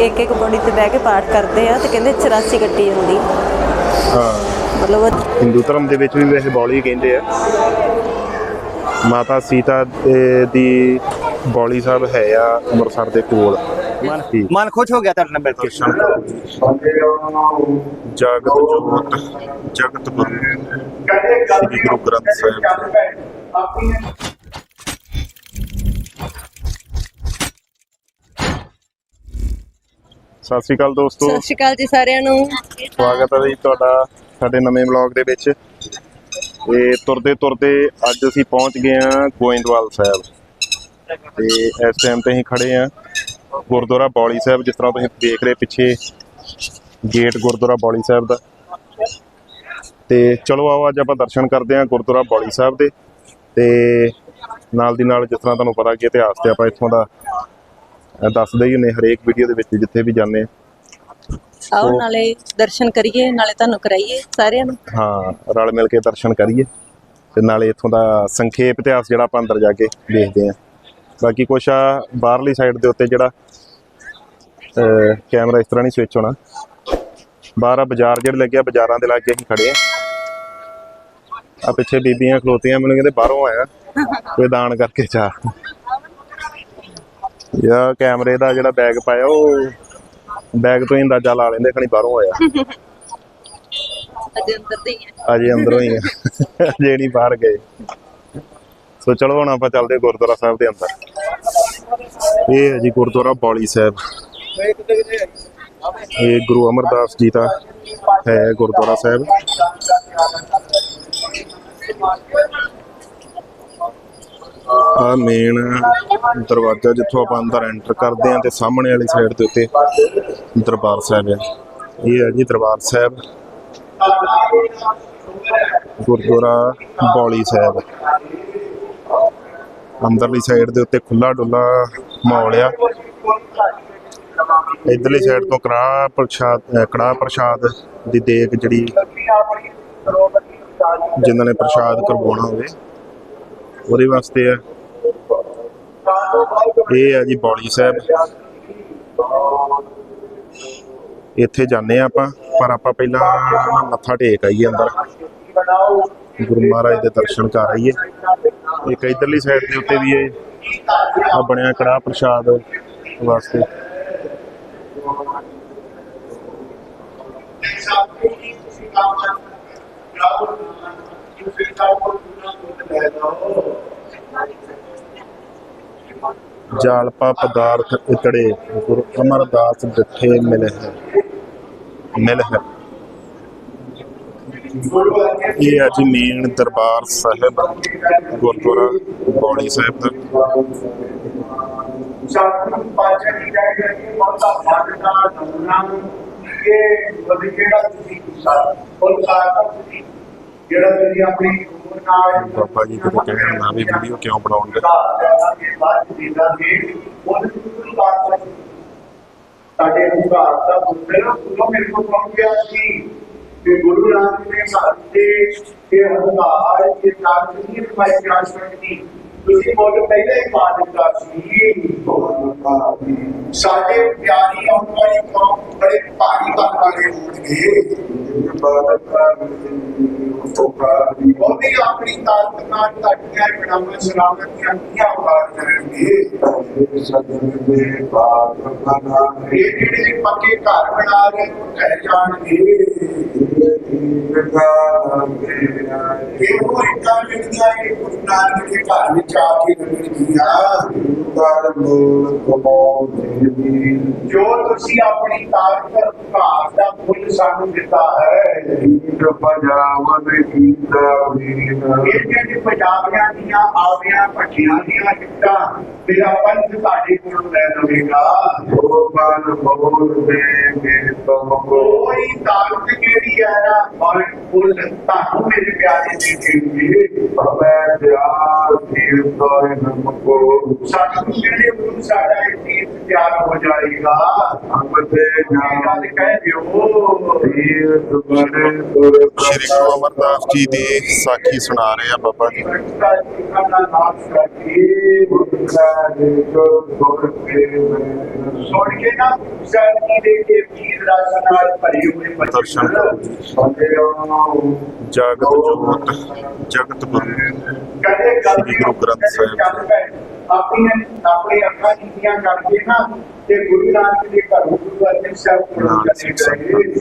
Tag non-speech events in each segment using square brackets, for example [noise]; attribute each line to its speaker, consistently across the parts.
Speaker 1: ਇੱਕ ਇੱਕ ਪੌੜੀ ਤੇ ਬਹਿ ਕੇ ਪਾਠ ਕਰਦੇ ਆ ਤੇ ਕਹਿੰਦੇ 84 ਕੱਟੀ ਜਾਂਦੀ
Speaker 2: ਹਾਂ।
Speaker 1: ਮਤਲਬ
Speaker 2: ਹਿੰਦੂ ਧਰਮ ਦੇ ਵਿੱਚ ਵੀ ਵੈਸੇ ਬੌਲੀ ਕਹਿੰਦੇ ਆ। ਮਾਤਾ ਸੀਤਾ ਦੇ- ਬੌਲੀ ਸਾਹਿਬ ਹੈ ਆ ਅੰਮ੍ਰਿਤਸਰ ਦੇ ਕੋਲ।
Speaker 3: ਮਨ ਖੁਸ਼ ਹੋ ਗਿਆ ਤੁਹਾਡੇ ਨਾਲ ਮਿਲ ਕੇ
Speaker 2: ਜਗਤ ਜੋਤ ਜਗਤ ਗੁਰੂ ਸ੍ਰੀ ਗੁਰੂ ਗ੍ਰੰਥ ਸਾਹਿਬ। ਸਤਿ ਸ਼੍ਰੀ ਅਕਾਲ ਦੋਸਤੋ।
Speaker 1: ਸਤਿ ਸ਼੍ਰੀ ਅਕਾਲ ਜੀ ਸਾਰਿਆਂ ਨੂੰ।
Speaker 2: ਸਵਾਗਤ ਹੈ ਜੀ ਤੁਹਾਡਾ ਸਾਡੇ ਨਵੇਂ ਵਲੌਗ ਦੇ ਵਿੱਚ। ਤੇ ਤੁਰਦੇ ਤੁਰਦੇ ਅੱਜ ਅਸੀਂ ਪਹੁੰਚ ਗਏ ਹਾਂ ਗੋਇੰਦਵਾਲ ਸਾਹਿਬ। ਤੇ ਇਸ ਟਾਈਮ ਤੇ ਅਸੀਂ ਖੜੇ ਹਾਂ ਗੁਰਦੁਆਰਾ ਬੌਲੀ ਸਾਹਿਬ ਜਿਸ ਤਰ੍ਹਾਂ ਤੁਸੀਂ ਦੇਖ ਰਹੇ ਪਿੱਛੇ ਗੇਟ ਗੁਰਦੁਆਰਾ ਬੌਲੀ ਸਾਹਿਬ ਦਾ। ਤੇ ਚਲੋ ਆਓ ਅੱਜ ਆਪਾਂ ਦਰਸ਼ਨ ਕਰਦੇ ਹਾਂ ਗੁਰਦੁਆਰਾ ਬੌਲੀ ਸਾਹਿਬ ਦੇ। ਤੇ ਨਾਲ ਦੀ ਨਾਲ ਜਿਸ ਤਰ੍ਹਾਂ ਤੁਹਾਨੂੰ ਪਤਾ ਕਿ ਇਤਿਹਾਸ ਤੇ ਆਪਾਂ ਇੱਥੋਂ ਦਾ ਦੱਸਦੇ ਹੀ ਨੇ ਹਰੇਕ ਵੀਡੀਓ ਦੇ ਵਿੱਚ ਜਿੱਥੇ ਵੀ ਜਾਂਦੇ
Speaker 1: ਆਓ ਨਾਲੇ ਦਰਸ਼ਨ ਕਰੀਏ ਨਾਲੇ ਤੁਹਾਨੂੰ ਕਰਾਈਏ ਸਾਰਿਆਂ ਨੂੰ।
Speaker 2: ਹਾਂ ਰਲ ਮਿਲ ਕੇ ਦਰਸ਼ਨ ਕਰੀਏ। ਤੇ ਨਾਲੇ ਇੱਥੋਂ ਦਾ ਸੰਖੇਪ ਇਤਿਹਾਸ ਜਿਹੜਾ ਆਪਾਂ ਅੰਦਰ ਜਾ ਕੇ ਦੇਖਦੇ ਆਂ ਬਾਕੀ ਕੁਛ ਆ ਬਾਹਰਲੀ ਸਾਈਡ ਦੇ ਉੱਤੇ ਜਿਹੜਾ ਕੈਮਰਾ ਇਸ ਤਰ੍ਹਾਂ ਨਹੀਂ ਸਵਿਚ ਹੋਣਾ। ਬਾਹਰ ਆ ਬਾਜ਼ਾਰ ਜਿਹੜੇ ਲੱਗਿਆ ਬਾਜ਼ਾਰਾਂ ਦੇ ਲਾਗੇ ਅਸੀਂ ਖੜੇ ਆ। ਆ ਪਿੱਛੇ ਬੀਬੀਆਂ ਖਲੋਤੀਆਂ ਮੈਨੂੰ ਕਹਿੰਦੇ ਬਾਹਰੋਂ ਆਇਆ। ਕੋਈ ਦਾਨ ਕਰਕੇ ਚਾ ਯਾ ਕੈਮਰੇ ਦਾ ਜਿਹੜਾ ਬੈਗ ਪਾਇਆ ਉਹ ਬੈਗ ਤੋਂ ਹੀ ਅੰਦਾਜ਼ਾ ਲਾ ਲੈਂਦੇ ਖਣੀ ਬਾਹਰੋਂ ਆਇਆ।
Speaker 1: ਅਜੇ ਅੰਦਰ ਦੇ ਹੀ ਆ।
Speaker 2: ਅਜੇ ਅੰਦਰੋਂ ਹੀ ਆ। ਅਜੇ ਨਹੀਂ ਬਾਹਰ ਗਏ। ਸੋ ਚਲੋ ਹੁਣ ਆਪਾਂ ਚੱਲਦੇ ਗੁਰਦੁਆਰਾ ਸਾਹਿਬ ਦੇ ਅੰਦਰ। ਇਹ ਹੈ ਜੀ ਗੁਰਦੁਆਰਾ ਬੌਲੀ ਸਾਹਿਬ। ਇਹ ਗੁਰੂ ਅਮਰਦਾਸ ਜੀ ਦਾ ਹੈ ਗੁਰਦੁਆਰਾ ਸਾਹਿਬ। ਆ ਮੇਨ ਦਰਵਾਜ਼ਾ ਜਿੱਥੋਂ ਆਪਾਂ ਅੰਦਰ ਐਂਟਰ ਕਰਦੇ ਆਂ ਤੇ ਸਾਹਮਣੇ ਵਾਲੀ ਸਾਈਡ ਦੇ ਉੱਤੇ ਦਰਬਾਰ ਸਾਹਿਬ ਹੈ। ਇਹ ਹੈ ਜੀ ਦਰਬਾਰ ਸਾਹਿਬ। ਗੁਰਦੁਆਰਾ ਬੌਲੀ ਸਾਹਿਬ। ਅੰਦਰਲੀ ਸਾਈਡ ਦੇ ਉੱਤੇ ਖੁੱਲਾ ਡੁੱਲਾ ਮਾਹੌਲ ਆ। ਇਧਰਲੀ ਸਾਈਡ ਤੋਂ ਕੜਾਹ ਪ੍ਰਸ਼ਾਦ, ਅਹ ਕੜਾਹ ਪ੍ਰਸ਼ਾਦ ਦੀ ਦੇਖ ਜਿਹੜੀ ਜਿਨ੍ਹਾਂ ਨੇ ਪ੍ਰਸ਼ਾਦ ਕਰਵਾਉਣਾ ਹੋਵੇ। ਉਹਦੇ ਵਾਸਤੇ ਆ। ਇਹ ਆ ਜੀ ਬੌਲੀ ਸਾਹਿਬ। ਇੱਥੇ ਜਾਂਦੇ ਆ ਆਪਾਂ, ਪਰ ਆਪਾਂ ਪਹਿਲਾਂ ਮੱਥਾ ਟੇਕ ਆਈਏ ਅੰਦਰ। ਗੁਰੂ ਮਹਾਰਾਜ ਦੇ ਦਰਸ਼ਨ ਕਰ ਆਈਏ। ਇੱਕ ਇਧਰਲੀ ਸਾਈਡ ਦੇ ਉੱਤੇ ਵੀ ਇਹ ਆ ਬਣਿਆ ਕੜਾਹ ਪ੍ਰਸ਼ਾਦ ਵਾਸਤੇ। ਜਾਲਪਾ ਪਦਾਰਥ ਇਤੜੇ ਗੁਰੂ ਅਮਰਦਾਸ ਡਿਠੇ ਮਿਲ ਹੈ। ਮਿਲ ਹੈ। ਇਹ ਅੱਜ ਮੇਨ ਦਰਬਾਰ ਸਾਹਿਬ, ਗੁਰਦੁਆਰਾ ਬੌੜੀ ਸਾਹਿਬ ਦਾ।
Speaker 4: ਸਤਿਗੁਰੂ ਪਾਤਸ਼ਾਹ ਜੀ ਕਹਿੰਦੇ ਕਿ ਮਨਦਾ ਭਾਗਦਾ ਨਮੂਨਾ ਇਹ ਬੜੀ ਤੁਸੀਂ ਸਤ ਫੁੱਲ ਸਾਰਥਕ ਤੁਸੀਂ ਜਿਹੜਾ ਤੁਸੀਂ ਆਪਣੀ ਉਮਰ ਨਾਲ
Speaker 2: ਬਾਬਾ ਜੀ ਕਿਤੇ ਕਹਿਣ ਨਾ ਵੀ ਵੀਡੀਓ ਕਿਉਂ ਬਣਾਉਂਦੇ
Speaker 4: ਬਾਅਦ ਦੇ? ਦਾਂਗੇ ਉਹਦੇ ਪਾਤਸ਼ਾਹ ਜੀ ਸਾਡੇ ਹੰਕਾਰ ਦਾ ਪੁੱਤਰ ਉਹ ਮੇਰੇ ਕੋਲ ਪਹੁੰਚ ਗਿਆ ਸੀ ਕਿ ਗੁਰੂ ਨਾਨਕ ਨੇ ਸਾਡੇ ਇਹ ਹੰਕਾਰ ਇਹ ਤਾਕਤ ਨਹੀਂ ਪਾਈ ਜਾ ਸਕਦੀ ਤੁਸੀਂ ਬਹੁਤ ਪਹਿਲੇ ਹੀ ਪਾ ਦਿੱਤਾ ਸੀ ਸਾਡੇ ਪਿਆਰੀ ਆਉਣ ਵਾਲੀ ਕੌਮ ਬੜੇ ਭਾਰੀ ਬਣ ਵਾਲੇ ਹੋਣਗੇ। ਉਹ ਵੀ ਆਪਣੀ ਤਾਕਤ ਨਾਲ ਤੁਹਾਡੀਆਂ ਕੜਾਮਾਂ ਸਲਾਮਤ ਦੀਆਂ ਕੀਆਂ ਉਤਾਰ ਕਰਨਗੇ ਇਹ ਜਿਹੜੇ ਪੱਕੇ ਘਰ ਬਣਾ ਰਹੇ ਉਹ ਢਹਿ ਜਾਣਗੇ। ਇਹ ਉਹ ਇੱਟਾਂ ਜਿਹੜੀਆਂ ਇਹ ਨਾਨਕ ਦੇ ਘਰ ਵਿੱਚ ਆ ਕੇ ਲੱਗਣਗੀਆਂ ਜੋ ਤੁਸੀਂ ਆਪਣੀ ਤਾਕਤ ਭਾਗ ਦਾ ਫੁੱਲ ਸਾਨੂੰ ਦਿੱਤਾ ਹੈ। ਇਹ ਜਿਹੜੇ ਪੰਜਾਬੀਆਂ ਦੀਆਂ ਆਵੀਆਂ ਭੱਟੀਆਂ ਦੀਆਂ ਇੱਟਾਂ ਮੇਰਾ ਪੰਥ ਤੁਹਾਡੇ ਕੋਲੋਂ ਲੈ ਲਵੇਗਾ। ਕੋਈ ਤਾਕਤ ਕਿਹੜੀ ਹੈ? ਔਰ ਮਨ ਤੁਹਾਨੂੰ ਮੇਰੇ ਪਿਆਰੇ ਜੀ ਜੀ
Speaker 3: ਮੈਂ ਪਿਆਰ। ਕੀਰਤਨ ਨਮਕੋ
Speaker 4: ਸਾਨੂੰ ਕਿਹੜੇ ਗੁਰੂ ਸਾਡਾ ਇਹ ਤਿਆਰ ਹੋ ਜਾਏਗਾ
Speaker 3: ਅੰਮ੍ਰਿਤੇ
Speaker 4: ਇਹ ਗੱਲ ਕਹਿ ਦਿਓ
Speaker 3: ਤੀਰਥ ਬੜੇ ਤੁਰ
Speaker 2: ਸ਼੍ਰੀ ਗੁਰੂ ਅਮਰਦਾਸ ਜੀ ਦੀ ਸਾਖੀ ਸੁਣਾ ਰਹੇ ਆ ਬਾਬਾ ਜੀ।
Speaker 4: ਨਾਮ
Speaker 3: ਗੁਰ ਕੇ
Speaker 4: ਸੁਣ ਕੇ ਨਾ ਜੀ ਦੇ ਕੇ ਵੀਰ ਰਸ ਨਾਲ ਭਰੇ ਹੋਏ
Speaker 2: ਦਰਸ਼ਨ ਕਰੋ। ਜਗਤ ਜੋਤ ਜਗਤ ਗੁਰੂ।
Speaker 4: ਕਦੇ ਗੱਲ
Speaker 2: ਗੁਰੂ ਗ੍ਰੰਥ ਸਾਹਿਬ।
Speaker 4: ਆਪਣੀਆਂ ਆਪਣੇ ਅੱਖਾਂ ਨੀਤੀਆਂ ਕਰਕੇ ਨਾ ਤੇ ਗੁਰੂ ਨਾਨਕ ਦੇ ਘਰ ਗੁਰੂ ਅਰਜਨ ਸਾਹਿਬ ਕੋਲ ਚਲੇ ਗਏ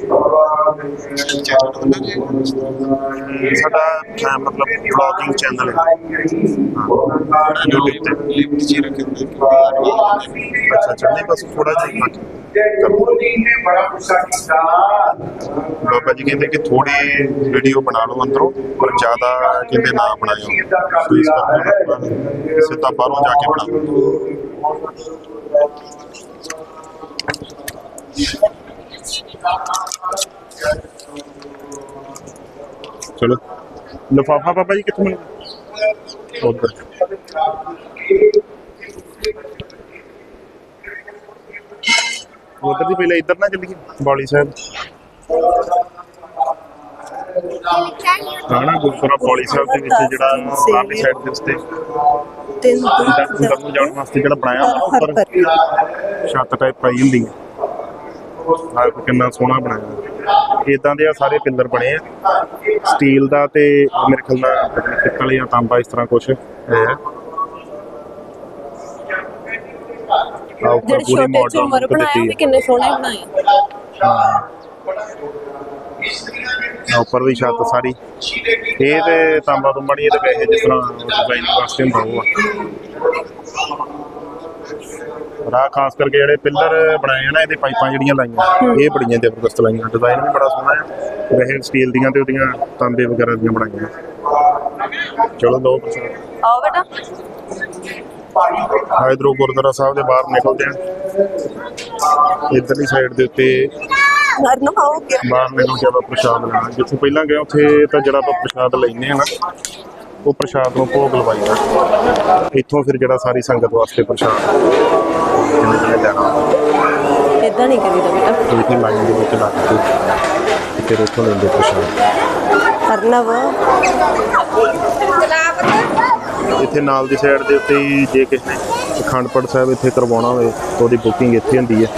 Speaker 2: ਸਾਡਾ ਅਹ, ਮਤਲਬ ਵਲੌਗਿੰਗ ਚੈਨਲ ਹੈ YouTube ਤੇ ਲਿੰਕ ਜੀ ਰੱਖੇ ਅੱਛਾ ਚੱਲੇ ਬਸ ਥੋੜਾ ਜਿਹਾ ਬਾਕੀ
Speaker 4: ਤੇ ਗੁਰੂ ਜੀ ਨੇ ਬੜਾ ਗੁੱਸਾ ਕੀਤਾ।
Speaker 2: ਬਾਬਾ ਜੀ ਕਹਿੰਦੇ ਕਿ ਥੋੜੀ ਵੀਡੀਓ ਬਣਾ ਲਓ ਅੰਦਰੋਂ ਪਰ ਜ਼ਿਆਦਾ ਕਹਿੰਦੇ ਨਾ ਬਣਾਇਓ। ਸਿੱਧਾ ਬਾਹਰੋਂ ਜਾ ਕੇ ਬਣਾ ਲਓ। ਚਲੋ। ਲਫਾਫਾ ਬਾਬਾ ਜੀ ਕਿੱਥੋਂ ਮਿਲਿਆ ਉੱਧਰ। ਉਧਰ ਦੀ ਪਹਿਲਾਂ ਇੱਧਰ ਨਾ ਚੱਲੀਏ ਬੌਲੀ ਸਾਹਿਬ। ਨਾ ਗੁਰਦੁਆਰਾ ਬੌਲੀ ਸਾਹਿਬ ਦੇ ਵਿੱਚ ਜਿਹੜਾ ਬਾਹਰਲੀ ਸਾਈਡ ਦੇ ਉੱਤੇ
Speaker 1: ਤਿੰਨ
Speaker 2: ਅੰਦਰ ਨੂੰ ਜਾਣ ਵਾਸਤੇ ਜਿਹੜਾ ਬਣਾਇਆ ਉੱਪਰ ਛੱਤ ਟਾਈਪ ਪਾਈ ਹੁੰਦੀ ਹੈ। ਆਹ ਕਿੰਨਾ ਸੋਹਣਾ ਬਣਾਇਆ। ਇਦਾਂ ਦੇ ਆ ਸਾਰੇ ਪਿੱਲਰ ਬਣੇ ਆ। ਸਟੀਲ ਦਾ ਤੇ ਮੇਰੇ ਖਿਆਲ ਨਾਲ ਪਿੱਤਲ ਜਾਂ ਤਾਂਬਾ ਇਸ ਤਰ੍ਹਾਂ ਕੁਝ ਹੈ ਆ ਉੱਪਰ
Speaker 1: ਜਿਹੜੇ ਛੋਟੇ ਝੂਮਰ ਬਣਾਏ ਉਹ ਵੀ ਕਿੰਨੇ ਸੋਹਣੇ ਬਣਾਏ।
Speaker 2: ਹਾਂ। ਉੱਪਰ ਵੀ ਛੱਤ ਸਾਰੀ। ਇਹ ਤੇ ਤਾਂਬਾ ਨਹੀਂ ਇਹ ਤੇ ਵੈਸੇ ਜਿਸ ਤਰ੍ਹਾਂ ਡਿਜ਼ਾਈਨਿੰਗ ਵਾਸਤੇ ਹੁੰਦਾ ਉਹ ਰਾਹ ਖਾਸ ਕਰਕੇ ਜਿਹੜੇ ਪਿੱਲਰ ਬਣਾਏ ਆ ਨਾ ਇਹਦੇ ਪਾਈਪਾਂ ਜਿਹੜੀਆਂ ਲਾਈਆਂ ਇਹ ਬੜੀਆਂ ਜ਼ਬਰਦਸਤ ਲਾਈਆਂ। ਡਿਜ਼ਾਈਨ ਵੀ ਬੜਾ ਸੋਹਣਾ ਹੈ ਵੈਸੇ ਸਟੀਲ ਦੀਆਂ ਤੇ ਉਹਦੀਆਂ ਤਾਂਬੇ ਵਗੈਰਾ ਦੀਆਂ ਬਣਾਈਆਂ। ਚਲੋ ਦੋ ਪ੍ਰਸਾਦ।
Speaker 1: ਆਓ ਬੇਟਾ।
Speaker 2: ਆ ਇਧਰੋਂ ਗੁਰਦੁਆਰਾ ਸਾਹਿਬ ਦੇ ਬਾਹਰ ਨਿਕਲਦੇ ਆ ਇਧਰਲੀ ਸਾਈਡ ਦੇ ਉੱਤੇ
Speaker 1: ਘਰ ਨੂੰ ਆਓ ਗਿਆ
Speaker 2: ਬਾਹਰ ਪ੍ਰਸ਼ਾਦ ਲੈਣਾ। ਜਿੱਥੇ ਪਹਿਲਾਂ ਗਏ ਉੱਥੇ ਤਾਂ ਜਿਹੜਾ ਆਪਾਂ ਪ੍ਰਸ਼ਾਦ ਲੈਨੇ ਆ ਨਾ ਉਹ ਪ੍ਰਸ਼ਾਦ ਨੂੰ ਭੋਗ ਲਵਾਈਦਾ ਇੱਥੋਂ ਫਿਰ ਜਿਹੜਾ ਸਾਰੀ ਸੰਗਤ ਵਾਸਤੇ ਪ੍ਰਸ਼ਾਦ। ਲੈਣਾ
Speaker 1: ਇਦਾਂ ਨਹੀਂ ਕਰੀਦਾ ਬੇਟਾ।
Speaker 2: ਇੱਥੇ ਲਾਈਨ ਦੇ ਵਿੱਚ ਲੱਗ ਕੇ ਫਿਰ ਲੈਂਦੇ ਪ੍ਰਸ਼ਾਦ।
Speaker 1: ਅਰਨਵ
Speaker 2: ਇੱਥੇ ਨਾਲ ਦੀ ਸਾਈਡ ਦੇ ਉੱਤੇ ਹੀ ਜੇ ਕਿਸੇ ਨੇ ਅਖੰਡ ਪਾਠ ਸਾਹਿਬ ਇੱਥੇ ਕਰਵਾਉਣਾ ਹੋਵੇ ਤਾਂ ਉਹਦੀ ਬੁਕਿੰਗ ਇੱਥੇ ਹੁੰਦੀ ਹੈ।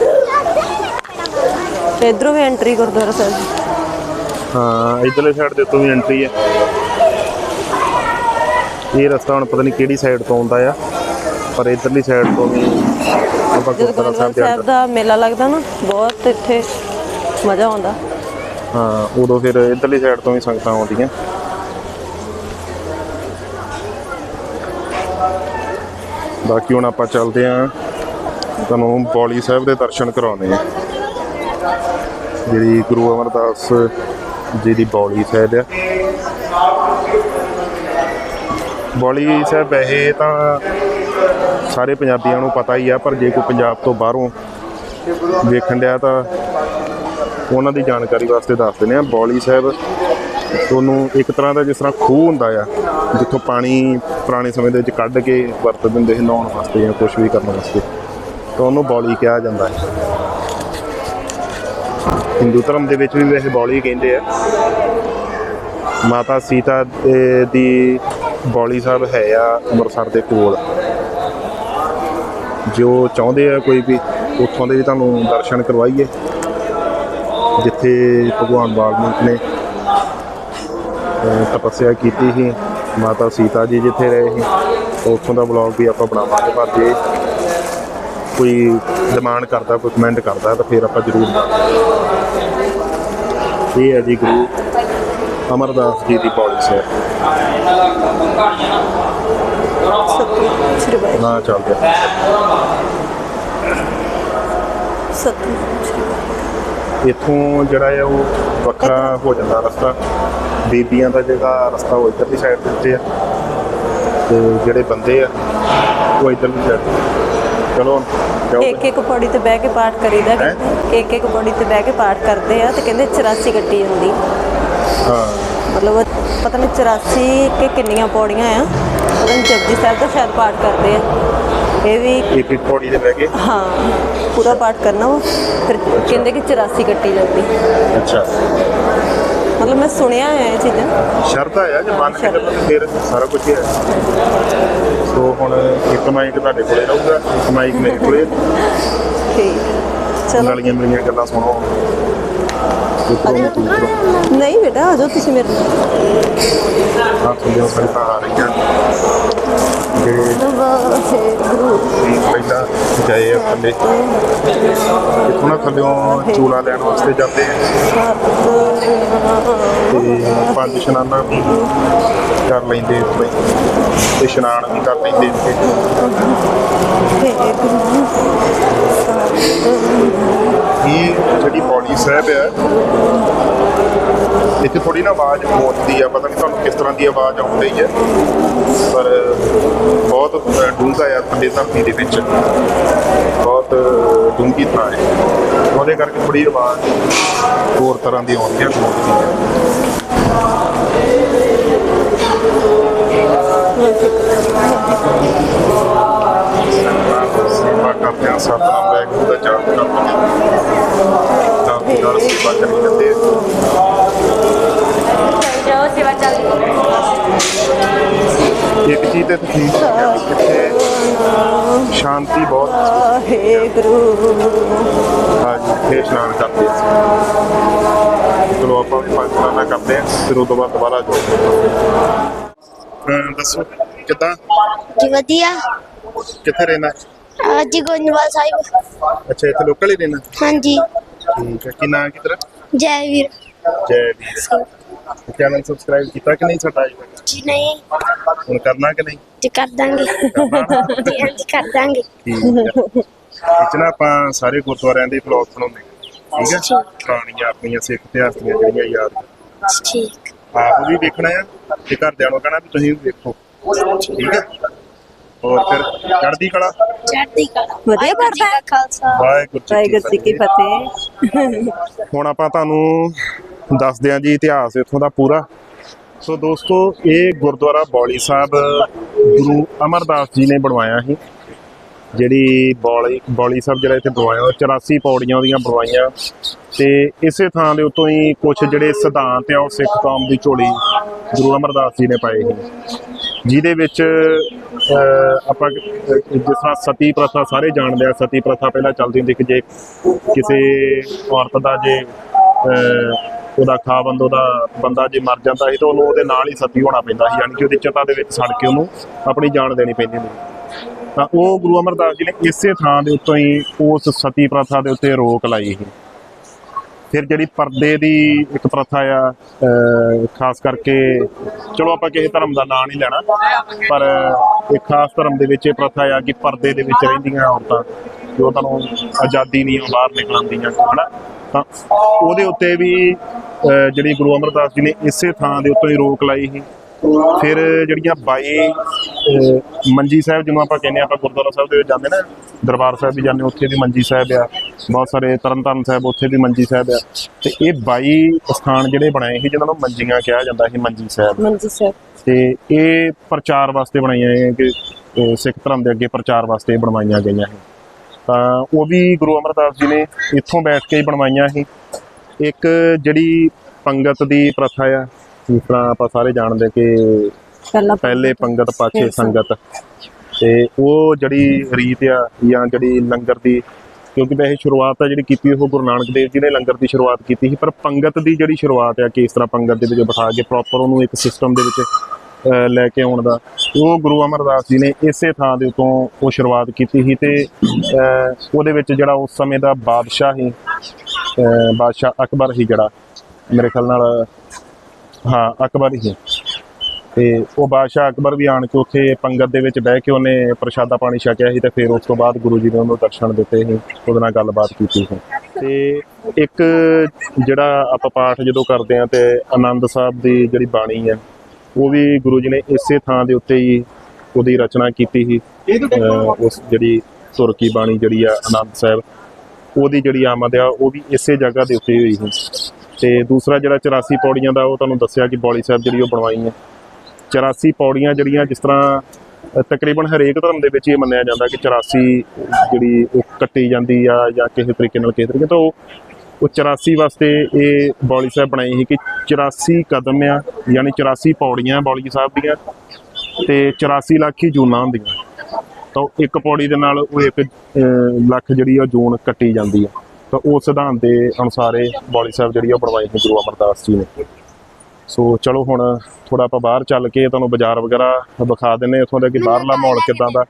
Speaker 1: ਤੇ ਇਧਰੋਂ ਵੀ ਐਂਟਰੀ ਗੁਰਦੁਆਰਾ ਸਾਹਿਬ।
Speaker 2: ਹਾਂ ਇਧਰਲੇ ਸਾਈਡ ਦੇ ਉੱਤੋਂ ਵੀ ਐਂਟਰੀ ਹੈ। ਇਹ ਰਸਤਾ ਹੁਣ ਪਤਾ ਨਹੀਂ ਕਿਹੜੀ ਸਾਈਡ ਤੋਂ ਆਉਂਦਾ ਆ ਪਰ ਇਧਰਲੀ ਸਾਈਡ ਤੋਂ ਵੀ ਆਪਾਂ
Speaker 1: ਜਦੋਂ
Speaker 2: ਗੁਰਦੁਆਰਾ
Speaker 1: ਗੋਬਿੰਦ
Speaker 2: ਸਾਹਿਬ ਦੇ
Speaker 1: ਸਾਹਿਬ
Speaker 2: ਅੰਦਰ
Speaker 1: ਦਾ ਮੇਲਾ ਲੱਗਦਾ ਨਾ ਬਹੁਤ ਇੱਥੇ ਮਜ਼ਾ ਆਉਂਦਾ।
Speaker 2: ਹਾਂ ਉਦੋਂ ਫਿਰ ਇਧਰਲੀ ਸਾਈਡ ਤੋਂ ਵੀ ਸੰਗਤਾਂ ਆਉਂਦੀਆਂ। ਬਾਕੀ ਹੁਣ ਆਪਾਂ ਚੱਲਦੇ ਆਂ। ਤੁਹਾਨੂੰ ਬੌਲੀ ਸਾਹਿਬ ਦੇ ਦਰਸ਼ਨ ਕਰਾਉਣੇ ਆ। ਜਿਹੜੀ ਗੁਰੂ ਅਮਰਦਾਸ ਜੀ ਦੀ ਬੌਲੀ ਸਾਹਿਬ ਆ। ਬੌਲੀ ਸਾਹਿਬ ਵੈਸੇ ਤਾਂ ਸਾਰੇ ਪੰਜਾਬੀਆਂ ਨੂੰ ਪਤਾ ਹੀ ਆ, ਪਰ ਜੇ ਕੋਈ ਪੰਜਾਬ ਤੋਂ ਬਾਹਰੋਂ ਵੇਖਣ ਡਿਆ ਤਾਂ ਉਹਨਾਂ ਦੀ ਜਾਣਕਾਰੀ ਵਾਸਤੇ ਦੱਸ ਦਿੰਦੇ ਆ। ਬੌਲੀ ਸਾਹਿਬ ਤੁਹਾਨੂੰ ਇੱਕ ਤਰ੍ਹਾਂ ਦਾ ਜਿਸ ਤਰ੍ਹਾਂ ਖੂਹ ਹੁੰਦਾ ਆ, ਜਿੱਥੋਂ ਪਾਣੀ ਪੁਰਾਣੇ ਸਮੇਂ ਦੇ ਵਿੱਚ ਕੱਢ ਕੇ ਵਰਤ ਦਿੰਦੇ ਸੀ ਨਹਾਉਣ ਵਾਸਤੇ ਜਾਂ ਕੁਝ ਵੀ ਕਰਨ ਵਾਸਤੇ, ਤਾਂ ਉਹਨੂੰ ਬੌਲੀ ਕਿਹਾ ਜਾਂਦਾ ਹੈ। ਹਿੰਦੂ ਧਰਮ ਦੇ ਵਿੱਚ ਵੀ ਵੈਸੇ ਬੌਲੀ ਕਹਿੰਦੇ ਆ। ਮਾਤਾ ਸੀਤਾ ਦੀ ਬੌਲੀ ਸਾਹਿਬ ਹੈ ਆ ਅੰਮ੍ਰਿਤਸਰ ਦੇ ਕੋਲ। ਜੋ ਚਾਹੁੰਦੇ ਆ ਕੋਈ ਵੀ, ਉੱਥੋਂ ਦੇ ਵੀ ਤੁਹਾਨੂੰ ਦਰਸ਼ਨ ਕਰਵਾਈਏ, ਜਿੱਥੇ ਭਗਵਾਨ ਵਾਲਮੀਕ ਨੇ ਤਪੱਸਿਆ ਕੀਤੀ ਸੀ ਮਾਤਾ ਸੀਤਾ ਜੀ ਜਿੱਥੇ ਰਹੇ ਸੀ ਉੱਥੋਂ ਦਾ ਬਲੌਗ ਵੀ ਆਪਾਂ ਬਣਾਵਾਂਗੇ ਪਰ ਜੇ ਕੋਈ ਡਿਮਾਂਡ ਕਰਦਾ ਕੋਈ ਕਮੈਂਟ ਕਰਦਾ ਤਾਂ ਫਿਰ ਆਪਾਂ ਜ਼ਰੂਰ ਇਹ ਹੈ ਜੀ ਗੁਰੂ ਅਮਰਦਾਸ ਜੀ ਦੀ ਪੌੜੀ
Speaker 1: ਸਤਿ ਅਕਾਲ
Speaker 2: ਨਾ ਚੱਲਦੇ
Speaker 1: ਸਤਿ ਸ਼੍ਰੀ ਅਕਾਲ
Speaker 2: ਇੱਥੋਂ ਜਿਹੜਾ ਹੈ ਉਹ ਵੱਖਰਾ ਹੋ ਜਾਂਦਾ ਰਸਤਾ। ਬੀਬੀਆਂ ਦਾ ਜਿਹੜਾ ਰਸਤਾ ਉਹ ਇੱਧਰਲੀ ਸਾਈਡ ਦੇ ਉੱਤੇ ਆ। ਤੇ ਜਿਹੜੇ ਬੰਦੇ ਆ ਉਹ ਇੱਧਰਲੀ ਸਾਈਡ ਚਲੋ
Speaker 1: ਇੱਕ ਇੱਕ ਪੌੜੀ ਤੇ ਬਹਿ ਕੇ ਪਾਠ ਕਰੀਦਾ ਕਹਿੰਦੇ ਇੱਕ ਇੱਕ ਪੌੜੀ ਤੇ ਬਹਿ ਕੇ ਪਾਠ ਕਰਦੇ ਆ ਤੇ ਕਹਿੰਦੇ 84 ਕੱਟੀ ਜਾਂਦੀ
Speaker 2: ਹਾਂ।
Speaker 1: ਮਤਲਬ ਪਤਾ ਨਹੀਂ 84 ਕਿ ਕਿੰਨੀਆਂ ਪੌੜੀਆਂ ਆ। ਨਹੀਂ ਜਪਜੀ ਸਾਹਿਬ ਦਾ ਸ਼ਾਇਦ ਪਾਠ ਕਰਦੇ ਆ। ਇਹ ਵੀ
Speaker 2: ਇੱਕ ਇੱਕ ਪੌੜੀ ਦੇ ਬਹਿ ਕੇ?
Speaker 1: ਹਾਂ ਪੂਰਾ ਪਾਠ ਕਰਨਾ ਫਿਰ ਕਹਿੰਦੇ ਕਿ 84 ਕੱਟੀ ਜਾਂਦੀ
Speaker 2: ਅੱਛਾ।
Speaker 1: ਮਤਲਬ ਮੈਂ ਸੁਣਿਆ ਹੈ ਇਹ ਚੀਜ਼ਾਂ।
Speaker 2: ਸ਼ਰਧਾ ਆ ਜੇ ਮੰਨ ਕੇ ਚੱਲੋ ਤੇ ਫਿਰ ਸਾਰਾ ਕੁਝ ਹੀ ਹੈ। ਸੋ ਹੁਣ ਇੱਕ ਮਾਈਕ ਤੁਹਾਡੇ ਕੋਲੇ ਰਹੂਗਾ ਇੱਕ ਮਾਈਕ ਮੇਰੇ ਕੋਲੇ। [laughs]
Speaker 1: ਠੀਕ। ਚਲੋ।
Speaker 2: ਨਾਲੀਆਂ ਮੇਰੀਆਂ ਗੱਲਾਂ ਸੁਣੋ।
Speaker 1: ਨਹੀਂ ਬੇਟਾ ਆ ਜਾਓ ਤੁਸੀਂ ਮੇਰੇ ਨਾਲ।
Speaker 2: ਆ ਤੁਹਾਨੂੰ ਆ ਰਹੀਆਂ।
Speaker 1: ਵਾਹਿਗੁਰੂ
Speaker 2: ਵੀ ਪਹਿਲਾਂ ਗਏ ਆ ਥੱਲੇ ਇੱਥੋਂ ਨਾ ਥੱਲਿਓਂ ਚੂਲਾ ਲੈਣ ਵਾਸਤੇ ਜਾਂਦੇ ਆ ਤੇ ਪੰਜ ਇਸ਼ਨਾਨਾਂ ਵੀ ਕਰ ਲੈਂਦੇ ਇੱਥੇ ਤੇ ਇਸ਼ਨਾਨ ਵੀ ਕਰ ਲੈਂਦੇ ਇੱਥੇ ਇਹ ਜਿਹੜੀ ਬੋਡੀ ਸਾਹਿਬ ਆ ਇੱਥੇ ਥੋੜੀ ਨਾ ਆਵਾਜ਼ ਪਹੁੰਚਦੀ ਆ, ਪਤਾ ਨਹੀਂ ਤੁਹਾਨੂੰ ਕਿਸ ਤਰ੍ਹਾਂ ਦੀ ਆਵਾਜ਼ ਆਉਂਦੀ ਹੈ ਪਰ ਬਹੁਤ ਡੂੰਘਾ ਆ ਥੱਲੇ ਧਰਤੀ ਦੇ ਵਿੱਚ। ਬਹੁਤ ਡੂੰਘੀ ਥਾਂ ਹੈ। ਉਹਦੇ ਕਰਕੇ ਥੋੜੀ ਆਵਾਜ਼ ਹੋਰ ਤਰ੍ਹਾਂ ਦੀ ਆਉਂਦੀ ਹੈ ਪਹੁੰਚਦੀ ਹੈ ਸੇਵਾ ਕਰਦੇ ਆ ਸਤਨਾਮ ਵਾਹਿਗੁਰੂ ਦਾ ਜਾਪ ਕਰਦੇ ਆ ਤਾਂ ਨਾਲ ਸੇਵਾ ਕਰੀ ਜਾਂਦੇ ਆ
Speaker 5: ਜਾਓ ਸੇਵਾ ਚੱਲ
Speaker 2: ਇੱਕ ਚੀਜ਼ ਤੇ ਤੁਸੀਂ ਕਿੱਥੇ ਸ਼ਾਂਤੀ ਬਹੁਤ
Speaker 1: ਵਾਹਿਗੁਰੂ।
Speaker 2: ਅੱਜ ਇੱਥੇ ਇਸ਼ਨਾਨ ਕਰਦੇ ਚਲੋ ਆਪਾਂ ਪੰਜ ਸਲਾਨਾ ਕਰਦੇ ਆ ਫਿਰ ਉਹ ਤੋਂ ਬਾਅਦ ਦੁਬਾਰਾ ਜੋ ਦੱਸੋ ਕਿੱਦਾਂ?
Speaker 6: ਜੀ ਵਧੀਆ।
Speaker 2: ਕਿੱਥੇ ਰਹਿਣਾ?
Speaker 6: ਅੱਜ ਗੋਇੰਦਵਾਲ ਸਾਹਿਬ।
Speaker 2: ਅੱਛਾ ਇੱਥੇ ਲੋਕਲ ਹੀ ਰਹਿਣਾ?
Speaker 6: ਹਾਂਜੀ।
Speaker 2: ਠੀਕ ਹੈ ਕੀ ਨਾਂ ਕਿਧਰ?
Speaker 6: ਜੈ ਵੀਰ।
Speaker 2: ਜੈ ਵੀਰ। ਚੈਨਲ ਸਬਸਕ੍ਰਾਈਬ ਕੀਤਾ ਕਿ ਨਹੀਂ ਸਾਡਾ ਅਜੇ ਤੱਕ
Speaker 6: ਜੀ ਨਹੀਂ।
Speaker 2: ਹੁਣ ਕਰਨਾ ਕਿ ਨਹੀਂ?
Speaker 6: ਜੀ ਕਰ ਦਾਂਗੇ। ਜੀ ਹਾਂਜੀ ਕਰ ਦਾਂਗੇ।
Speaker 2: ਠੀਕ ਹੈ। ਆਪਾਂ ਸਾਰੇ ਗੁਰਦੁਆਰਿਆਂ ਦੇ ਬਲੌਗ ਬਣਾਉਂਦੇ ਹਾਂ, ਠੀਕ ਹੈ? ਪੁਰਾਣੀਆਂ ਆਪਣੀਆਂ ਸਿੱਖ ਇਤਿਹਾਸ ਦੀਆਂ ਜਿਹੜੀਆਂ ਯਾਦ।
Speaker 6: ਠੀਕ।
Speaker 2: ਆਪ ਵੀ ਵੇਖਣਾ ਆ ਤੇ ਘਰਦਿਆਂ ਨੂੰ ਕਹਿਣਾ ਵੀ ਤੁਸੀਂ ਵੀ ਵੇਖੋ। ਠੀਕ ਹੈ? ਹੋਰ ਫਿਰ ਚੜ੍ਹਦੀ ਕਲਾ?
Speaker 6: ਚੜ੍ਹਦੀ ਕਲਾ।
Speaker 1: ਵਧੀਆ
Speaker 6: ਖਾਲਸਾ।
Speaker 2: ਵਾਹਿਗੁਰੂ
Speaker 1: ਜੀ ਕੀ।
Speaker 2: ਫਤਿਹ। ਹੁਣ ਆਪਾਂ ਤੁਹਾਨੂੰ ਦੱਸਦੇ ਹਾਂ ਜੀ ਇਤਿਹਾਸ ਇੱਥੋਂ ਦਾ ਪੂਰਾ। ਸੋ ਦੋਸਤੋ, ਇਹ ਗੁਰਦੁਆਰਾ ਬੌਲੀ ਸਾਹਿਬ, ਗੁਰੂ ਅਮਰਦਾਸ ਜੀ ਨੇ ਬਣਵਾਇਆ ਸੀ। ਜਿਹੜੀ ਬੌਲੀ ਬੌਲੀ ਸਾਹਿਬ ਜਿਹੜਾ ਇੱਥੇ ਬਣਵਾਇਆ, ਉਹ 84 ਪੌੜੀਆਂ ਉਹਦੀਆਂ ਬਣਵਾਈਆਂ। ਤੇ ਇਸੇ ਥਾਂ ਦੇ ਉੱਤੋਂ ਹੀ ਕੁਝ ਜਿਹੜੇ ਸਿਧਾਂਤ ਆ, ਉਹ ਸਿੱਖ ਕੌਮ ਦੀ ਝੋਲੀ ਗੁਰੂ ਅਮਰਦਾਸ ਜੀ ਨੇ ਪਾਏ ਸੀ। ਜਿਹਦੇ ਵਿੱਚ ਆਪਾਂ ਜਿਸ ਤਰ੍ਹਾਂ ਸਤੀ ਪ੍ਰਥਾ ਸਾਰੇ ਜਾਣਦੇ ਆ, ਸਤੀ ਪ੍ਰਥਾ ਪਹਿਲਾਂ ਚੱਲਦੀ ਹੁੰਦੀ ਕਿ ਜੇ ਕਿਸੇ ਔਰਤ ਦਾ ਜੇ ਉਹਦਾ ਖਾਵੰਦ ਉਹਦਾ ਬੰਦਾ ਜੇ ਮਰ ਜਾਂਦਾ ਸੀ ਤਾਂ ਉਹਨੂੰ ਉਹਦੇ ਨਾਲ ਹੀ ਸਤੀ ਹੋਣਾ ਪੈਂਦਾ ਸੀ, ਯਾਨੀ ਕਿ ਉਹਦੀ ਚਤਾ ਦੇ ਵਿੱਚ ਸੜ ਕੇ ਉਹਨੂੰ ਆਪਣੀ ਜਾਨ ਦੇਣੀ ਪੈਂਦੀ ਸੀ। ਤਾਂ ਉਹ ਗੁਰੂ ਅਮਰਦਾਸ ਜੀ ਨੇ ਇਸੇ ਥਾਂ ਦੇ ਉੱਤੋਂ ਹੀ ਉਸ ਸਤੀ ਪ੍ਰਥਾ ਦੇ ਉੱਤੇ ਰੋਕ ਲਾਈ ਸੀ। ਫਿਰ ਜਿਹੜੀ ਪਰਦੇ ਦੀ ਇੱਕ ਪ੍ਰਥਾ ਆ ਖਾਸ ਕਰਕੇ, ਚਲੋ ਆਪਾਂ ਕਿਸੇ ਧਰਮ ਦਾ ਨਾਂ ਨਹੀਂ ਲੈਣਾ, ਪਰ ਇੱਕ ਖਾਸ ਧਰਮ ਦੇ ਵਿੱਚ ਇਹ ਪ੍ਰਥਾ ਆ ਕਿ ਪਰਦੇ ਦੇ ਵਿੱਚ ਰਹਿੰਦੀਆਂ ਔਰਤਾਂ, ਜੋ ਤੁਹਾਨੂੰ ਆਜ਼ਾਦੀ ਨਹੀਂ ਉਹ ਬਾਹਰ ਨਿਕਲਣ ਦੀਆਂ ਹਨਾ? ਤਾਂ ਉਹਦੇ ਉੱਤੇ ਵੀ ਜਿਹੜੀ ਗੁਰੂ ਅਮਰਦਾਸ ਜੀ ਨੇ ਇਸੇ ਥਾਂ ਦੇ ਉੱਤੋਂ ਹੀ ਰੋਕ ਲਾਈ ਸੀ। ਫਿਰ ਜਿਹੜੀਆਂ 22 ਅਹ, ਮੰਜੀ ਸਾਹਿਬ ਜਿਹਨੂੰ ਆਪਾਂ ਕਹਿੰਦੇ ਆਪਾਂ ਗੁਰਦੁਆਰਾ ਸਾਹਿਬ ਦੇ ਵਿੱਚ ਜਾਂਦੇ ਨਾ ਦਰਬਾਰ ਸਾਹਿਬ ਵੀ ਜਾਂਦੇ ਉੱਥੇ ਵੀ ਮੰਜੀ ਸਾਹਿਬ ਆ। ਬਹੁਤ ਸਾਰੇ ਤਰਨਤਾਰਨ ਸਾਹਿਬ ਉੱਥੇ ਵੀ ਮੰਜੀ ਸਾਹਿਬ ਆ। ਤੇ ਇਹ 22 ਸਥਾਨ ਜਿਹੜੇ ਬਣਾਏ ਸੀ ਜਿਹਨਾਂ ਨੂੰ ਮੰਜੀਆਂ ਕਿਹਾ ਜਾਂਦਾ ਸੀ ਮੰਜੀ ਸਾਹਿਬ।
Speaker 1: ਮੰਜੀ ਸਾਹਿਬ।
Speaker 2: ਤੇ ਇਹ ਪ੍ਰਚਾਰ ਵਾਸਤੇ ਬਣਾਈਆਂ ਹੈ ਕਿ ਸਿੱਖ ਧਰਮ ਦੇ ਅੱਗੇ ਪ੍ਰਚਾਰ ਵਾਸਤੇ ਬਣਵਾਈਆਂ ਗਈਆਂ ਸੀ। ਤਾਂ ਉਹ ਵੀ ਗੁਰੂ ਅਮਰਦਾਸ ਜੀ ਨੇ ਇੱਥੋਂ ਬੈਠ ਕੇ ਹੀ ਬਣਵਾਈਆਂ ਸੀ। ਇੱਕ ਜਿਹੜੀ ਪੰਗਤ ਦੀ ਪ੍ਰਥਾ ਆ ਜਿਸ ਤਰ੍ਹਾਂ ਆਪਾਂ ਸਾਰੇ ਜਾਣਦੇ ਕਿ
Speaker 1: ਪਹਿਲਾਂ
Speaker 2: ਪੰਗਤ ਪਾਛੇ ਸੰਗਤ। ਤੇ ਉਹ ਜਿਹੜੀ ਰੀਤ ਆ ਜਾਂ ਜਿਹੜੀ ਲੰਗਰ ਦੀ ਕਿਉਂਕਿ ਵੈਸੇ ਸ਼ੁਰੂਆਤ ਤਾਂ ਜਿਹੜੀ ਕੀਤੀ ਉਹ ਗੁਰੂ ਨਾਨਕ ਦੇਵ ਜੀ ਨੇ ਲੰਗਰ ਦੀ ਸ਼ੁਰੂਆਤ ਕੀਤੀ ਸੀ ਪਰ ਪੰਗਤ ਦੀ ਜਿਹੜੀ ਸ਼ੁਰੂਆਤ ਆ ਕਿ ਇਸ ਤਰ੍ਹਾਂ ਪੰਗਤ ਦੇ ਵਿੱਚ ਬਿਠਾ ਕੇ ਪ੍ਰੋਪਰ ਉਹਨੂੰ ਇੱਕ ਸਿਸਟਮ ਦੇ ਵਿੱਚ ਲੈ ਕੇ ਆਉਣ ਦਾ। ਉਹ ਗੁਰੂ ਅਮਰਦਾਸ ਜੀ ਨੇ ਇਸੇ ਥਾਂ ਦੇ ਉਤੋਂ ਉਹ ਸ਼ੁਰੂਆਤ ਕੀਤੀ ਸੀ ਤੇ ਉਹਦੇ ਵਿੱਚ ਜਿਹੜਾ ਉਸ ਸਮੇਂ ਦਾ ਬਾਦਸ਼ਾਹ ਸੀ ਬਾਦਸ਼ਾਹ ਅਕਬਰ ਸੀ ਜਿਹੜਾ, ਮੇਰੇ ਖਿਆਲ ਨਾਲ, ਹਾਂ, ਅਕਬਰ ਹੀ ਤੇ ਉਹ ਬਾਦਸ਼ਾਹ ਅਕਬਰ ਵੀ ਆਣ ਕੇ ਉੱਥੇ ਪੰਗਤ ਦੇ ਵਿੱਚ ਬਹਿ ਕੇ ਉਹਨੇ ਪ੍ਰਸ਼ਾਦਾ ਪਾਣੀ ਛਕਿਆ ਸੀ ਤੇ ਫਿਰ ਉਸ ਤੋਂ ਬਾਅਦ ਗੁਰੂ ਜੀ ਨੇ ਉਹਨੂੰ ਦਰਸ਼ਨ ਦਿੱਤੇ ਸੀ, ਉਹਦੇ ਨਾਲ ਗੱਲਬਾਤ ਕੀਤੀ ਸੀ। ਤੇ ਇੱਕ ਜਿਹੜਾ ਆਪਾਂ ਪਾਠ ਜਦੋਂ ਕਰਦੇ ਆ ਤੇ ਆਨੰਦ ਸਾਹਿਬ ਦੀ ਜਿਹੜੀ ਬਾਣੀ ਹੈ ਉਹ ਵੀ ਗੁਰੂ ਜੀ ਨੇ ਇਸੇ ਥਾਂ ਦੇ ਉੱਤੇ ਹੀ ਉਹਦੀ ਰਚਨਾ ਕੀਤੀ ਸੀ। ਉਸ ਜਿਹੜੀ ਤੁਰਕੀ ਬਾਣੀ ਜਿਹੜੀ ਆ ਆਨੰਦ ਸਾਹਿਬ ਉਹਦੀ ਜਿਹੜੀ ਆਮਦ ਆ ਉਹ ਵੀ ਇਸੇ ਜਗ੍ਹਾ ਦੇ ਉੱਤੇ ਹੋਈ ਸੀ। ਤੇ ਦੂਸਰਾ ਜਿਹੜਾ 84 ਪੌੜੀਆਂ ਦਾ ਉਹ ਤੁਹਾਨੂੰ ਦੱਸਿਆ ਕਿ ਬੌਲੀ ਸਾਹਿਬ ਜਿਹੜੀ ਉਹ ਬਣਵਾਈ ਹੈ। 84 ਪੌੜੀਆਂ ਜਿਹੜੀਆਂ ਜਿਸ ਤਰ੍ਹਾਂ ਤਕਰੀਬਨ ਹਰੇਕ ਧਰਮ ਦੇ ਵਿੱਚ ਇਹ ਮੰਨਿਆ ਜਾਂਦਾ ਕਿ 84 ਜਿਹੜੀ ਉਹ ਕੱਟੀ ਜਾਂਦੀ ਆ ਜਾਂ ਕਿਸੇ ਤਰੀਕੇ ਨਾਲ ਕਿਸੇ ਤਰੀਕੇ ਤੋਂ ਉਹ ਉਹ 84 ਵਾਸਤੇ ਇਹ ਬੌਲੀ ਸਾਹਿਬ ਬਣਾਈ ਸੀ ਕਿ 84 ਕਦਮ ਆ, ਯਾਨੀ 84 ਪੌੜੀਆਂ ਬੌਲੀ ਸਾਹਿਬ ਦੀਆਂ ਤੇ 84 ਲੱਖ ਹੀ ਜੂਨਾਂ ਹੁੰਦੀਆਂ। ਤਾਂ ਉਹ ਇੱਕ ਪੌੜੀ ਦੇ ਨਾਲ ਉਹ ਇੱਕ ਲੱਖ ਜਿਹੜੀ ਆ ਜੂਨ ਕੱਟੀ ਜਾਂਦੀ ਆ। ਤਾਂ ਉਸ ਸਿਧਾਂਤ ਦੇ ਅਨੁਸਾਰ ਇਹ ਬੌਲੀ ਸਾਹਿਬ ਜਿਹੜੀ ਆ ਉਹ ਬਣਵਾਈ ਸੀ ਗੁਰੂ ਅਮਰਦਾਸ ਜੀ ਨੇ। ਸੋ ਚਲੋ ਹੁਣ ਥੋੜਾ ਆਪਾਂ ਬਾਹਰ ਚੱਲ ਕੇ ਤੁਹਾਨੂੰ ਬਾਜ਼ਾਰ ਵਗੈਰਾ ਵਿਖਾ ਦਿੰਨੇ ਇੱਥੋਂ ਦਾ ਕਿ ਬਾਹਰਲਾ ਮਾਹੌਲ ਕਿਦਾਂ ਦਾ?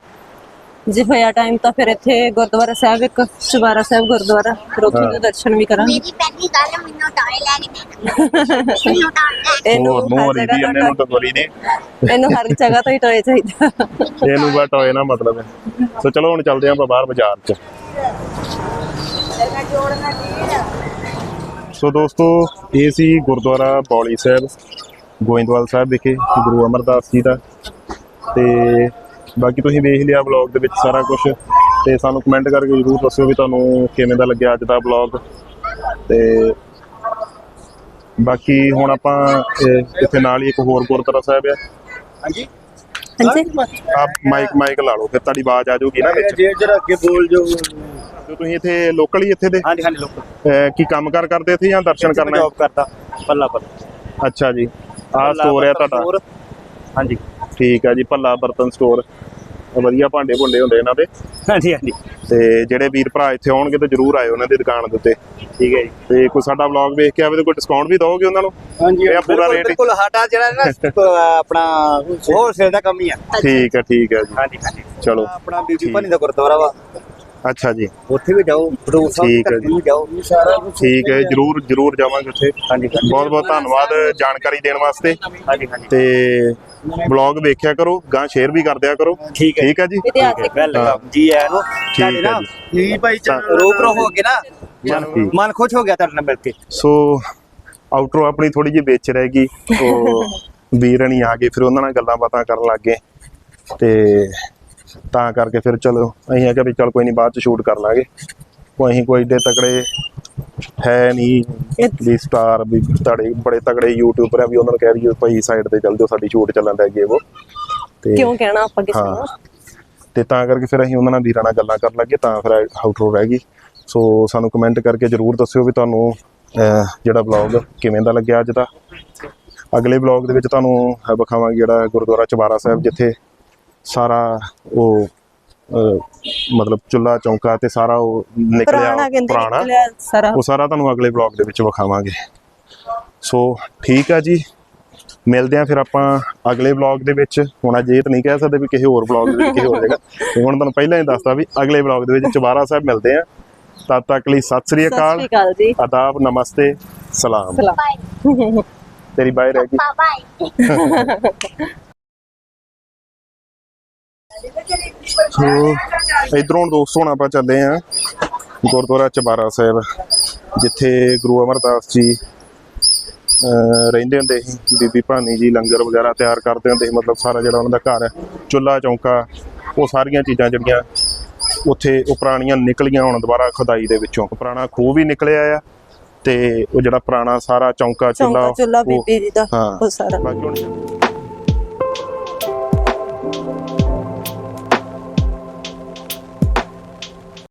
Speaker 1: ਜੇ ਹੋਇਆ ਟਾਈਮ ਤਾਂ ਫਿਰ ਇੱਥੇ ਗੁਰਦੁਆਰਾ ਸਾਹਿਬ ਇੱਕ ਚੁਬਾਰਾ ਸਾਹਿਬ ਗੁਰਦੁਆਰਾ ਫਿਰ ਉੱਥੇ ਦੇ ਦਰਸ਼ਨ ਵੀ ਕਰਾਂਗੇ।
Speaker 6: ਮੇਰੀ ਪਹਿਲੀ ਗੱਲ ਮੈਨੂੰ ਟਾਏ ਲੈ ਕੇ ਮੈਨੂੰ ਟਾਏ
Speaker 1: ਇਹਨੂੰ
Speaker 2: ਹੋਰ ਨੂੰ
Speaker 1: ਜਗ੍ਹਾ
Speaker 2: ਨੂੰ ਤਾਂ ਦੀ
Speaker 1: ਤੋਂ- ਇਹਨੂੰ ਹਰ ਜਗ੍ਹਾ ਤੋਂ ਹੀ ਟੋਏ ਚਾਹੀਦਾ।
Speaker 2: ਇਹਨੂੰ ਬਟ ਹੋਏ ਨਾ ਮਤਲਬ ਹੈ। ਸੋ ਚਲੋ ਹੁਣ ਚੱਲਦੇ ਆਂ ਆਪਾਂ ਬਾਹਰ ਬਾਜ਼ਾਰ 'ਚ। ਸੋ ਦੋਸਤੋ ਇਹ ਸੀ ਗੁਰਦੁਆਰਾ ਬੌਲੀ ਸਾਹਿਬ ਗੋਇੰਦਵਾਲ ਸਾਹਿਬ ਵਿਖੇ ਗੁਰੂ ਅਮਰਦਾਸ ਜੀ ਦਾ। ਤੇ ਬਾਕੀ ਤੁਸੀਂ ਵੇਖ ਲਿਆ ਵਲੌਗ ਦੇ ਵਿੱਚ ਸਾਰਾ ਕੁਝ ਤੇ ਸਾਨੂੰ ਕਮੈਂਟ ਕਰਕੇ ਜਰੂਰ ਦੱਸਿਓ ਵੀ ਤੁਹਾਨੂੰ ਕਿਵੇਂ ਦਾ ਲੱਗਿਆ ਅੱਜ ਦਾ ਵਲੌਗ ਤੇ ਬਾਕੀ ਹੁਣ ਆਪਾਂ ਇੱਥੇ ਨਾਲ ਹੀ ਇੱਕ ਹੋਰ ਗੁਰਦੁਆਰਾ ਸਾਹਿਬ ਆ।
Speaker 1: ਹਾਂਜੀ?
Speaker 2: ਆਪ ਮਾਈਕ ਮਾਈਕ ਲਾ ਲਓ ਫਿਰ ਤੁਹਾਡੀ ਆਵਾਜ਼ ਆ ਜਾਊਗੀ ਨਾ ਵਿੱਚ।
Speaker 7: ਜੇ ਜਰਾ ਅੱਗੇ ਬੋਲ ਜੋ
Speaker 2: ਜੋ ਤੁਸੀਂ ਇੱਥੇ ਲੋਕਲ ਹੀ ਇੱਥੇ ਦੇ?
Speaker 7: ਹਾਂਜੀ ਹਾਂਜੀ ਲੋਕ
Speaker 2: ਅਹ ਕੀ ਕੰਮਕਾਰ ਕਰਦੇ ਇੱਥੇ ਜਾਂ ਦਰਸ਼ਨ ਕਰਨਾ?
Speaker 7: ਜੌਬ ਕਰਦਾ ਪੱਲਾ ਪੱਲਾ।
Speaker 2: ਅੱਛਾ ਜੀ। ਆਹ ਸਟੋਰ ਹੈ ਤੁਹਾਡਾ।
Speaker 7: ਹਾਂਜੀ।
Speaker 2: ਠੀਕ ਹੈ ਜੀ ਭੱਲਾ ਬਰਤਨ ਸਟੋਰ ਵਧੀਆ ਭਾਂਡੇ ਭੁੰਡੇ ਹੁੰਦੇ ਇਹਨਾਂ ਦੇ।
Speaker 7: ਹਾਂਜੀ ਹਾਂਜੀ।
Speaker 2: ਤੇ ਜਿਹੜੇ ਵੀਰ ਭਰਾ ਇੱਥੇ ਆਉਣਗੇ ਤਾਂ ਜਰੂਰ ਆਇਓ ਉਹਨਾਂ ਦੀ ਦੁਕਾਨ ਦੇ ਉੱਤੇ।
Speaker 7: ਠੀਕ ਹੈ ਜੀ।
Speaker 2: ਤੇ ਕੋਈ ਸਾਡਾ ਵਲੌਗ ਵੇਖ ਕੇ ਆਵੇ ਤਾਂ ਕੋਈ ਡਿਸਕਾਊਂਟ ਵੀ ਦਓਗੇ ਉਹਨਾਂ ਨੂੰ?
Speaker 7: ਹਾਂਜੀ
Speaker 2: ਇਹ ਪੂਰਾ ਹੀ-
Speaker 7: ਬਿਲਕੁਲ ਸਾਡਾ ਜਿਹੜਾ ਨਾ ਆਪਣਾ ਹੋਲਸੇਲ ਦਾ ਕੰਮ ਹੀ ਆ।
Speaker 2: ਠੀਕ ਹੈ ਠੀਕ ਹੈ ਜੀ।
Speaker 7: ਹਾਂਜੀ ਹਾਂਜੀ।
Speaker 2: ਚਲੋ।
Speaker 7: ਆਪਣਾ ਬੀਬੀ। ਭਾਨੀ ਦਾ ਗੁਰਦੁਆਰਾ ਵਾ।
Speaker 2: ਅੱਛਾ ਜੀ।
Speaker 7: ਉੱਥੇ ਵੀ ਜਾਓ ਬਡੂਰ ਸਾਹਿਬ
Speaker 2: ਠੀਕ ਹੈ
Speaker 7: ਤੱਕ ਵੀ ਜਾਓ। ਸਾਰਾ ਕੁਛ
Speaker 2: ਠੀਕ ਹੈ ਜਰੂਰ ਜਰੂਰ ਜਾਵਾਂਗੇ ਉੱਥੇ।
Speaker 7: ਹਾਂਜੀ ਹਾਂਜੀ।
Speaker 2: ਬਹੁਤ ਬਹੁਤ ਧੰਨਵਾਦ ਜਾਣਕਾਰੀ ਦੇਣ ਵਾਸਤੇ।
Speaker 7: ਹਾਂਜੀ ਹਾਂਜੀ।
Speaker 2: ਤੇ ਬਲੌਗ ਵੇਖਿਆ ਕਰੋ ਗਾਂ ਸ਼ੇਅਰ ਵੀ ਕਰ ਦਿਆ ਕਰੋ।
Speaker 7: ਠੀਕ ਹੈ
Speaker 2: ਠੀਕ ਹੈ ਜੀ?
Speaker 1: ਇਤਿਹਾਸਿਕ
Speaker 7: ਵੈਲਕਮ ਜੀ ਆਇਆਂ ਨੂੰ। ਤੁਹਾਡੇ ਨਾ
Speaker 2: ਜੀ।
Speaker 7: ਭਾਈ ਰੂਬਰੂ ਹੋ ਕੇ ਨਾ ਮਨ
Speaker 2: ਠੀਕ।
Speaker 7: ਮਨ ਖੁਸ਼ ਹੋ ਗਿਆ ਤੁਹਾਡੇ ਨਾਲ ਮਿਲ ਕੇ।
Speaker 2: ਸੋ ਆਊਟਰੋ ਆਪਣੀ ਥੋੜੀ ਜਿਹੀ ਵਿੱਚ ਰਹਿ ਗਈ। ਉਹ [laughs] ਵੀਰਣੀ ਆ ਗਏ ਫਿਰ ਉਹਨਾਂ ਨਾਲ ਗੱਲਾਂ ਬਾਤਾਂ ਕਰਨ ਲੱਗ ਗਏ। ਤੇ ਤਾਂ ਕਰਕੇ ਫਿਰ ਚਲੋ ਅਸੀਂ ਆ ਕਿ ਵੀ ਚਲ ਕੋਈ ਨਹੀਂ ਬਾਅਦ ਚ ਸ਼ੂਟ ਕਰ ਲਾਂਗੇ। ਕੋਈ ਅਸੀਂ ਕੋਈ ਏਡੇ ਤਕੜੇ ਹੈ ਨਹੀਂ ਵੀ ਸਟਾਰ ਵੀ ਤੜੇ ਬੜੇ ਤਗੜੇ ਯੂਟਿਊਬਰ ਆ ਵੀ ਉਹਨਾਂ ਨੂੰ ਕਹਿ ਰਹੀ ਭਾਈ ਸਾਈਡ ਤੇ ਚੱਲ ਜਾਓ ਸਾਡੀ ਸ਼ੂਟ ਚੱਲਣ ਲੱਗ ਗਈ ਉਹ। ਤੇ
Speaker 1: ਕਿਉਂ ਕਹਿਣਾ ਆਪਾਂ ਕਿਸੇ ਨੂੰ?
Speaker 2: ਤੇ ਤਾਂ ਕਰਕੇ ਫਿਰ ਅਸੀਂ ਉਹਨਾਂ ਨਾਲ ਵੀਰਾਂ ਨਾਲ ਗੱਲਾਂ ਕਰਨ ਲੱਗੇ ਤਾਂ ਫਿਰ ਆਊਟਰੋ ਰਹਿ ਗਈ। ਸੋ ਸਾਨੂੰ ਕਮੈਂਟ ਕਰਕੇ ਜਰੂਰ ਦੱਸਿਓ ਵੀ ਤੁਹਾਨੂੰ ਜਿਹੜਾ ਵਲੌਗ ਕਿਵੇਂ ਦਾ ਲੱਗਿਆ ਅੱਜ ਦਾ। ਅਗਲੇ ਵਲੌਗ ਦੇ ਵਿੱਚ ਤੁਹਾਨੂੰ ਵਿਖਾਵਾਂਗੇ ਜਿਹੜਾ ਗੁਰਦੁਆਰਾ ਚਬਾਰਾ ਸਾਹਿਬ ਜਿੱਥੇ ਸਾਰਾ ਉਹ ਮਤਲਬ ਚੁੱਲਾ ਚੌਂਕਾ ਤੇ ਸਾਰਾ ਉਹ ਨਿਕਲਿਆ ਪੁਰਾਣਾ ਉਹ ਸਾਰਾ ਤੁਹਾਨੂੰ ਅਗਲੇ ਵਲੌਗ ਦੇ ਵਿੱਚ ਵਿਖਾਵਾਂਗੇ। ਸੋ ਠੀਕ ਆ ਜੀ। ਮਿਲਦੇ ਆ ਫਿਰ ਆਪਾਂ ਅਗਲੇ ਵਲੌਗ ਦੇ ਵਿੱਚ। ਹੁਣ ਅੱਜ ਇਹ ਤਾਂ ਨਹੀਂ ਕਹਿ ਸਕਦੇ ਵੀ ਕਿਸੇ ਹੋਰ ਵਲੌਗ ਦੇ ਵਿੱਚ ਹੋਰ ਜਗ੍ਹਾ। ਤੇ ਹੁਣ ਤੁਹਾਨੂੰ ਪਹਿਲਾਂ ਹੀ ਦੱਸਤਾ ਵੀ ਅਗਲੇ ਵਲੌਗ ਦੇ ਵਿੱਚ ਚੁਬਾਰਾ ਸਾਹਿਬ ਮਿਲਦੇ ਆ। ਤਦ ਤੱਕ ਲਈ ਸਤਿ ਸ੍ਰੀ
Speaker 1: ਸਤਿ
Speaker 2: ਅਕਾਲ।
Speaker 1: ਸ਼੍ਰੀ ਅਕਾਲ ਜੀ।
Speaker 2: ਆਦਾਬ ਨਮਸਤੇ ਸਲਾਮ।
Speaker 1: ਸਲਾਮ।
Speaker 2: ਤੇਰੀ ਬਾਈ ਰਹਿ ਗਈ।
Speaker 6: ਬਾਏ [laughs]
Speaker 2: ਸੋ ਇਧਰੋਂ ਦੋਸਤੋ ਹੁਣ ਆਪਾਂ ਚੱਲੇ ਆ ਗੁਰਦੁਆਰਾ ਚਬਾਰਾ ਸਾਹਿਬ ਜਿੱਥੇ ਗੁਰੂ ਅਮਰਦਾਸ ਜੀ ਰਹਿੰਦੇ ਹੁੰਦੇ ਸੀ। ਬੀਬੀ ਭਾਨੀ ਜੀ ਲੰਗਰ ਵਗੈਰਾ ਤਿਆਰ ਕਰਦੇ ਹੁੰਦੇ ਸੀ ਮਤਲਬ ਸਾਰਾ ਜਿਹੜਾ ਉਹਨਾਂ ਦਾ ਘਰ ਹੈ ਚੁੱਲਾ ਚੌਂਕਾ ਉਹ ਸਾਰੀਆਂ ਚੀਜ਼ਾਂ ਜਿਹੜੀਆਂ ਉੱਥੇ ਉਹ ਪੁਰਾਣੀਆਂ ਨਿਕਲੀਆਂ ਹੁਣ ਦੁਬਾਰਾ ਖੁਦਾਈ ਦੇ ਵਿੱਚੋਂ। ਪੁਰਾਣਾ ਖੂਹ ਵੀ ਨਿਕਲਿਆ ਆ ਤੇ ਉਹ ਜਿਹੜਾ ਪੁਰਾਣਾ ਸਾਰਾ ਚੌਂਕਾ ਚੁੱਲਾ
Speaker 1: ਚੁੱਲਾ ਬੀਬੀ ਜੀ ਦਾ ਉਹ ਸਾਰਾ।